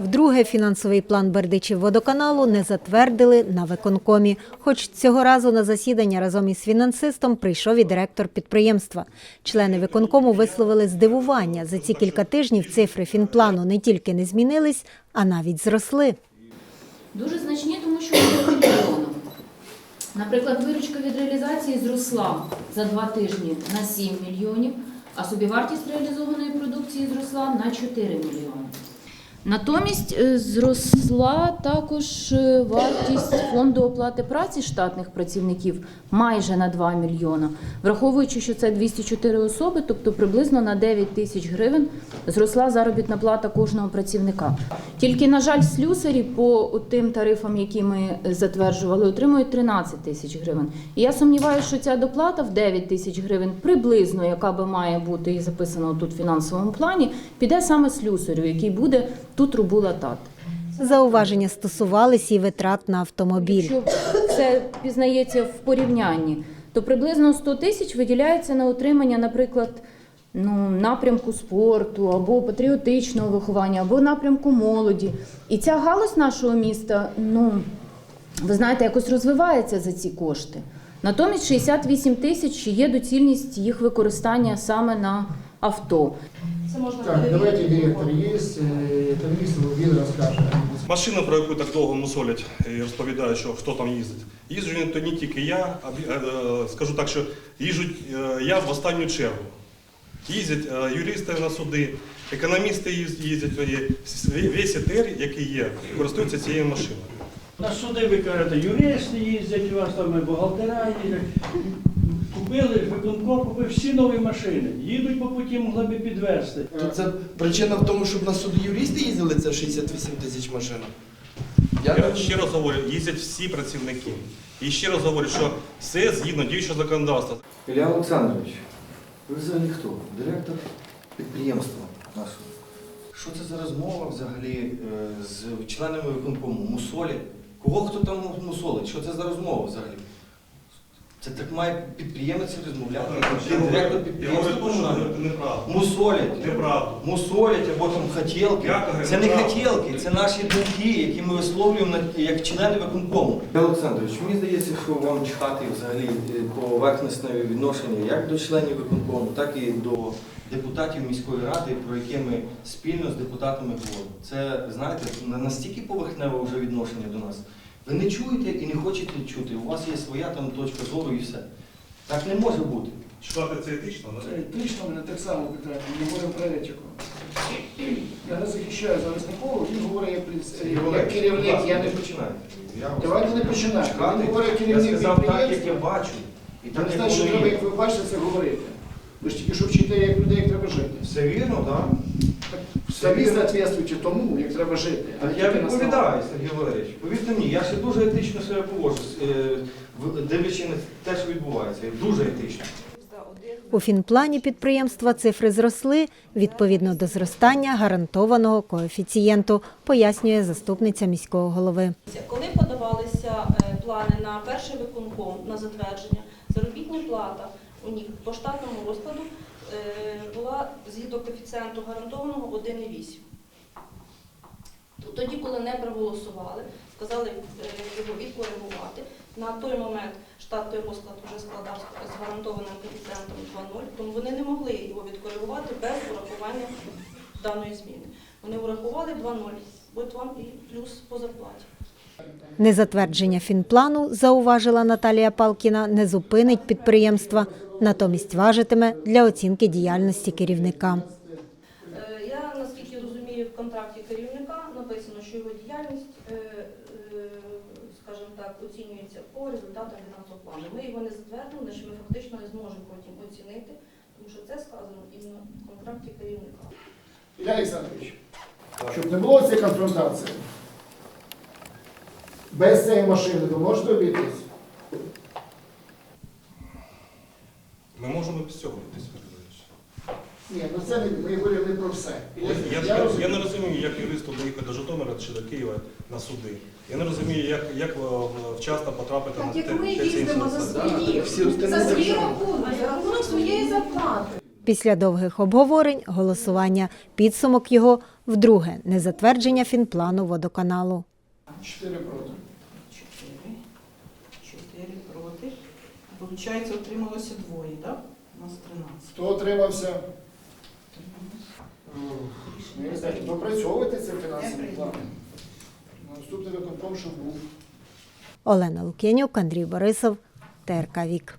Вдруге фінансовий план Бердичів водоканалу не затвердили на виконкомі. Хоч цього разу на засідання разом із фінансистом прийшов і директор підприємства. Члени виконкому висловили здивування. За ці кілька тижнів цифри фінплану не тільки не змінились, а навіть зросли. Дуже значні, тому що мільйоном. Наприклад, виручка від реалізації зросла за два тижні на 7 мільйонів, а собівартість реалізованої продукції зросла на 4 мільйони. Натомість е, зросла також е, вартість фонду оплати праці штатних працівників майже на 2 мільйона. Враховуючи, що це 204 особи, тобто приблизно на 9 тисяч гривень зросла заробітна плата кожного працівника. Тільки, на жаль, слюсарі по тим тарифам, які ми затверджували, отримують 13 тисяч гривень. І я сумніваюся, що ця доплата в 9 тисяч гривень, приблизно, яка би має бути і записана тут в фінансовому плані, піде саме слюсарю, який буде ту трубу латати. Зауваження стосувалися і витрат на автомобіль. Якщо це пізнається в порівнянні, то приблизно 100 тисяч виділяється на утримання, наприклад, ну, напрямку спорту або патріотичного виховання, або напрямку молоді. І ця галузь нашого міста, ну, ви знаєте, якось розвивається за ці кошти. Натомість 68 тисяч є доцільність їх використання саме на авто. Це можна Так, давайте директор есть, э, экономист, він розкаже. Машина, про яку так довго мусолять і розповідають, що хто там їздить. Їжджу не то не тільки я, а е, скажу так, що їжджу е, я в останню чергу. Їздять е, юристи на суди, економісти їздять, весь етер, який є, користується цією машиною. На суди ви кажете, юристи їздять, у вас там і бухгалтера їздять. Купили, виконком купив всі нові машини. Їдуть по путі, могли би підвезти. То це причина в тому, щоб на суди юристи їздили, це 68 тисяч машин. Я Я не- ще раз говорю, їздять всі працівники. І ще раз говорю, що все згідно діючого законодавства. Ілля Олександрович, ви взагалі хто? Директор підприємства нашого. Що це за розмова взагалі е, з членами виконкому? Мусолі? Кого хто там мусолить? Що це за розмова взагалі? Це так має підприємець розмовляти. Директор підприємства неправда. Мусолять. Неправда. Мусолять або там хотілки. Це не хотілки, це наші думки, які ми висловлюємо як члени виконкому. Олександрович, мені здається, що вам чхати взагалі е, поверхностне відношення як до членів виконкому, так і до депутатів міської ради, про яке ми спільно з депутатами говоримо. Це, знаєте, настільки поверхневе вже відношення до нас. Ви не чуєте і не хочете чути. У вас є своя там точка зору і все. Так не може бути. Читати це етично, Це етично мене так само питання, ми говоримо про етику. Я не захищаю зараз нікого, він говорить як, пред- як керівник, я не починаю. Давайте не починати. Він говорить Я керівник сказав так, як я підприємства. бачу. І Це так, не як значить, що воно треба, є. як ви бачите, це говорити. Ви ж тільки що вчите, як людей, як треба жити. Все вірно, так? Самі соответствуючи тому, як треба жити. а я відповідаю, Сергій Валерійович. Повірте мені, я ще дуже етично себе поводжу, е, в- дивлячись на те, що відбувається. Дуже етично. У фінплані підприємства цифри зросли відповідно до зростання гарантованого коефіцієнту, пояснює заступниця міського голови. Коли подавалися е, плани на перший виконком на затвердження, заробітна плата у них по штатному розкладу була згідно коефіцієнту гарантованого 1,8. Тоді, коли не проголосували, сказали е, його відкоригувати. На той момент штатний розклад вже складав з гарантованим коефіцієнтом 2,0, тому вони не могли його відкоригувати без урахування даної зміни. Вони урахували 2,0, от вам і плюс по зарплаті. Незатвердження фінплану, зауважила Наталія Палкіна, не зупинить підприємства, натомість важитиме для оцінки діяльності керівника. Е, Я наскільки розумію, в контракті керівника написано, що його діяльність, е, е, скажімо так, оцінюється по результатам фінансового плану. Ми його не затвердили, що ми фактично не зможемо потім оцінити, тому що це сказано іменно в контракті керівника. Ілля Олександрович, щоб не було цієї конфронтації, без цієї машини ви можете обійтись? Ми можемо без цього обійтись, Ні, ну це не, ми говоримо не про все. Я, я, я, я не розумію, як юристу доїхати до Житомира чи до Києва на суди. Я не розумію, як, як вчасно потрапити на Так як те- ми те- їздимо за інформації. свої, Всі за свій рахунок, за рахунок своєї зарплати. Після довгих обговорень, голосування, підсумок його Вдруге незатвердження фінплану водоканалу. Чотири проти. Чотири. Чотири проти. Получається, отрималося двоє, так? У нас 13. Хто отримався? Не знаю, Допрацьовуйте це фінансовий план. Наступний виконком, що був. Олена Лук'янюк, Андрій Борисов, ТРК Вік.